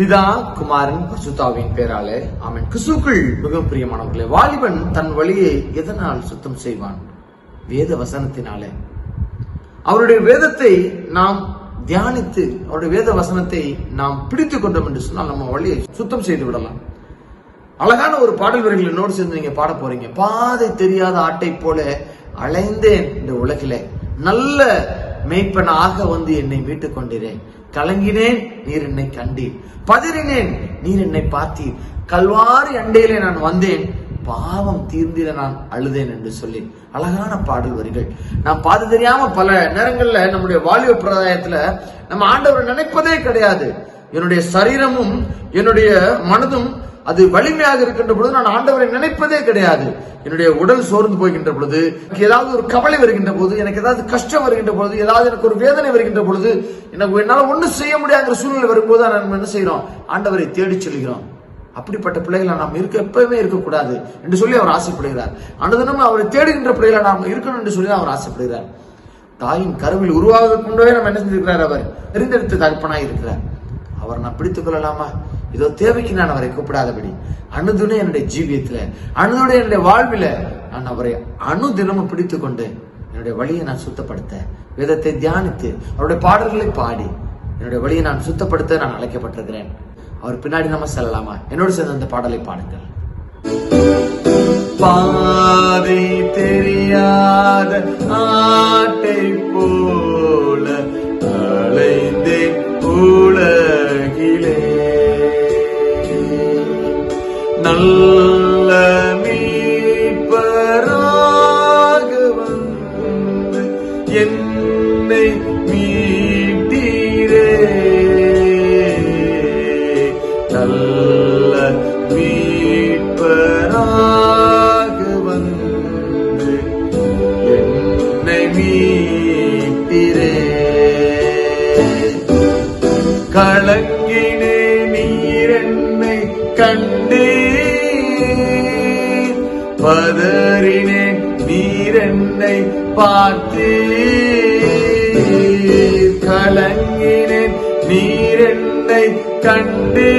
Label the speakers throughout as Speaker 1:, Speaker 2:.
Speaker 1: பிதா குமாரன் பசுதாவின் பேராலே அவன் கிறிஸ்துக்குள் மிக பிரியமானவர்களே வாலிபன் தன் வழியை எதனால் சுத்தம் செய்வான்? வேத வசனத்தினாலே. அவருடைய வேதத்தை நாம் தியானித்து அவருடைய வேத வசனத்தை நாம் பிடித்து கொண்டோம் என்று சொன்னால் நம்ம வழியை சுத்தம் செய்து விடலாம். அழகான ஒரு பாடல் வரிகள் என்னோடு சேர்ந்து நீங்க பாட போறீங்க. பாதை தெரியாத ஆட்டை போல அலைந்தேன் இந்த உலகிலே. நல்ல மேய்ப்பனாக வந்து என்னை மீட்டுக் கொண்டிறேன் கலங்கினேன் நீர் என்னை கண்டீர். பதறினேன் நீர் என்னை பார்த்தீர். கல்வாரி அண்டையிலே நான் வந்தேன் பாவம் தீர்ந்திட நான் அழுதேன் என்று சொல்லி அழகான பாடல் வரிகள். நாம் பாது தெரியாம பல நேரங்கள்ல நம்முடைய வாலிப பிரதாயத்துல நம்ம ஆண்டவர் நினைப்பதே கிடையாது. என்னுடைய சரீரமும் என்னுடைய மனதும் அது வலிமையாக இருக்கின்ற பொழுது நான் ஆண்டவரை நினைப்பதே கிடையாது. என்னுடைய உடல் சோர்ந்து போகின்ற பொழுது எனக்கு ஏதாவது ஒரு கவலை வருகின்ற போது எனக்கு ஏதாவது கஷ்டம் வருகின்ற பொழுது ஏதாவது எனக்கு ஒரு வேதனை வருகின்ற பொழுது எனக்கு என்னால ஒன்றும் செய்ய முடியாங்கிற சூழ்நிலை வரும்போது நம்ம என்ன செய்யறோம் ஆண்டவரை தேடி செல்கிறோம். அப்படிப்பட்ட பிள்ளைகளை நாம் இருக்க எப்பவுமே இருக்கக்கூடாது என்று சொல்லி அவர் ஆசைப்படுகிறார். அனுதினமும் அவரை தேடுகின்ற பிள்ளைகளை நாம் இருக்கணும் என்று சொல்லி அவர் ஆசைப்படுகிறார். தாயின் கருவில் உருவாவதற்கு முன்பே நம்ம என்ன செஞ்சிருக்கிறார் அவர்? தெரிந்தெடுத்து தகப்பனாய் இருக்கிறார். அவர் நான் பிடித்துக் கொள்ளலாமா? இதோ தேவைக்கு நான் அவரை கூப்பிடாதபடி அணுதுனே என்னுடைய ஜீவியத்துல அணுதுனே என்னுடைய வாழ்வில நான் அவரை அணுதினமும் பிடித்து கொண்டு என்னுடைய வழியை நான் சுத்தப்படுத்த வேதத்தை தியானித்து அவருடைய பாடல்களை பாடி என்னுடைய வழியை நான் சுத்தப்படுத்த நான் அழைக்கப்பட்டிருக்கிறேன். அவர் பின்னாடி நம்ம செல்லலாமா? என்னோடு சேர்ந்து அந்த பாடலை பாடுங்கள். பாதை தெரியாத ஆட்டை போ நல்ல மீட்பராக வந்து என்னை மீட்டீரே. நல்ல மீட்பராக வந்து என்னை மீட்டீரே. கலங்கினே பதறினேன் நீரென்னை பார்த்தே கலங்கினேன் நீரென்னை கண்டே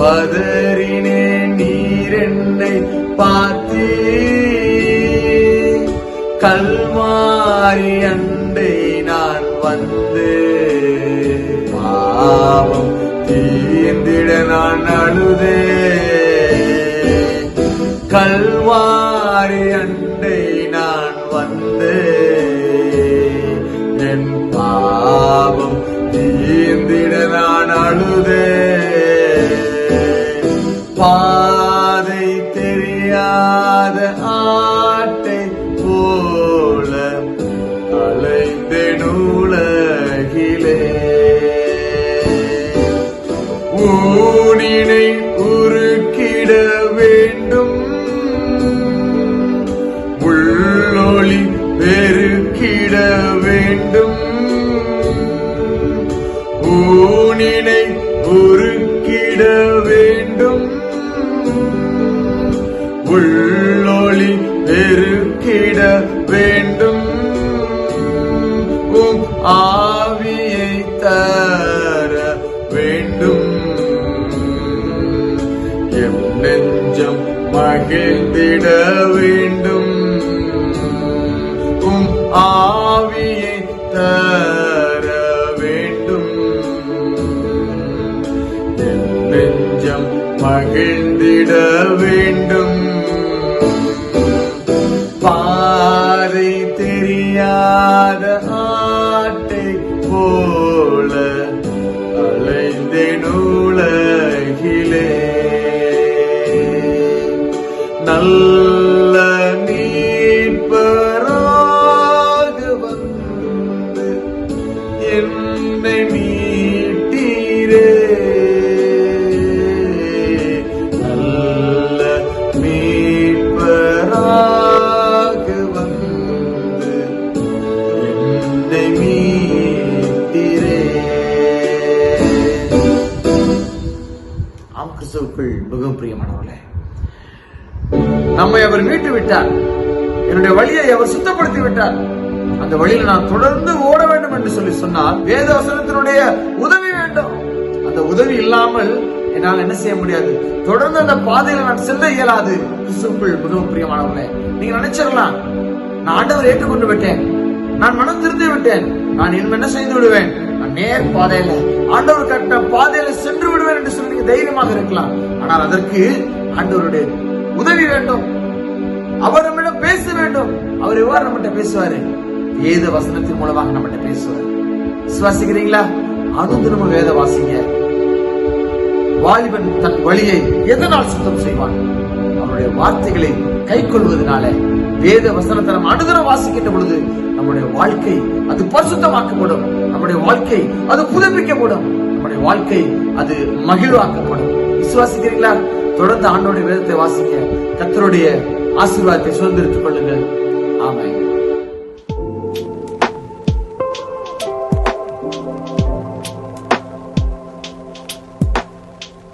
Speaker 1: பதறினேன் நீரென்னை பார்த்தே கல்வாரி அண்டை நான் வந்து பாவம் தீர்ந்திட நான் அழுதே. உருக்கிட வேண்டும். உள்ளொளி பெருக்கிட வேண்டும். உம் ஆவியை தர வேண்டும். எம் நெஞ்சம் மகிழ்ந்திட வேண்டும். மகிழ்ந்திட வேண்டும் கிறிஸ்துவுக்குள் மிகவும் பிரியமானவர்களே நம்மை அவர் மீட்டு விட்டார் என்னுடைய வழியை அவர் சுத்தப்படுத்தி விட்டார் அந்த வழியில் நான் தொடர்ந்து ஓட வேண்டும் என்று சொல்லி சொன்னால் வேதவசனத்தினுடைய உதவி வேண்டும். அந்த உதவி இல்லாமல் என்னால் என்ன செய்ய முடியாது. தொடர்ந்து அந்த பாதையில நான் செல்ல இயலாது. கிறிஸ்துக்குள் மிகவும் பிரியமானவர்களே நீங்க நினைச்சிடலாம் நான் ஆண்டவர் ஏற்றுக்கொண்டு விட்டேன். நான் மனம் திருந்தி விட்டேன். நான் இன்னும் என்ன செய்து விடுவேன்? நான் நேர் பாதையில ஆண்டவர் கட்ட பாதையில சென்று விடுவேன் இருக்கலாம். ஆனால் அதற்கு ஆண்டவருடைய உதவி வேண்டும். அவர் நம்மிடம் பேச வேண்டும். அவர் எவ்வாறு நம்மகிட்ட பேசுவாரு? வேத வசனத்தின் மூலமாக நம்மகிட்ட பேசுவார். விசுவாசிக்கிறீங்களா? அனுதினமும் வேத வாசிங்க. வாலிபன் தன் வழியை எதனால் சுத்தம் செய்வான்? அவனுடைய வார்த்தைகளை கை கொள்வதனால வேத வசனத்தை நம்ம அனுதினம் வாசிக்கின்ற பொழுது நம்முடைய வாழ்க்கை அது பரிசுத்தமாக்கப்படும். நம்முடைய வாழ்க்கை அது புதுப்பிக்கப்படும். வாழ்க்கை அது மகிழ்வாக்கப்படும். விசுவாசிக்கிறீங்களா தொடர்ந்து ஆண்டோடைய வேதத்தை வாசிக்க கத்தருடைய ஆசீர்வாதத்தை சுதந்திரித்துக் கொள்ளுங்கள். ஆமாம்